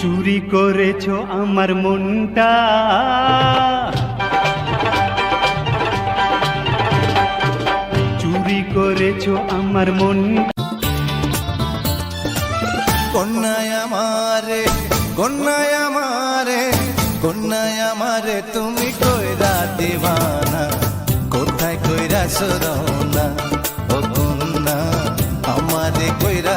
চুরি করেছ আমার মনটা। চুরি করেছ আমার মন কন্যায় আমারে কন্যায় আমারে কন্যায় আমারে তুমি কইরা দিবানা। কোথায় কইরা সরনা, ও কন্যা, আমারে কইরা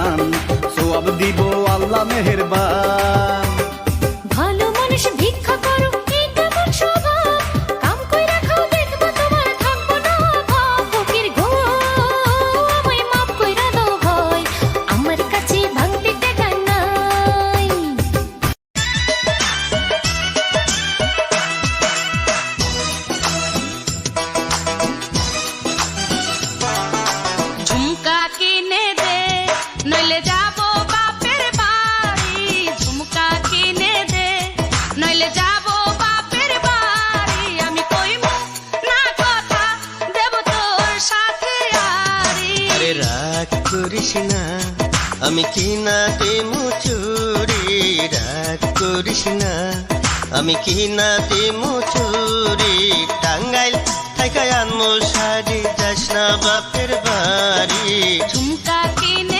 আল্লাহ মেহেরবান। করিস না। আমি কি না দেমু চুরি রাগ করিস না। আমি কি না দেমু চুরি টাঙ্গাইল থাকায় আনমো শাড়ি যাস না বাপের বাড়ি। ঝুমকা কিনে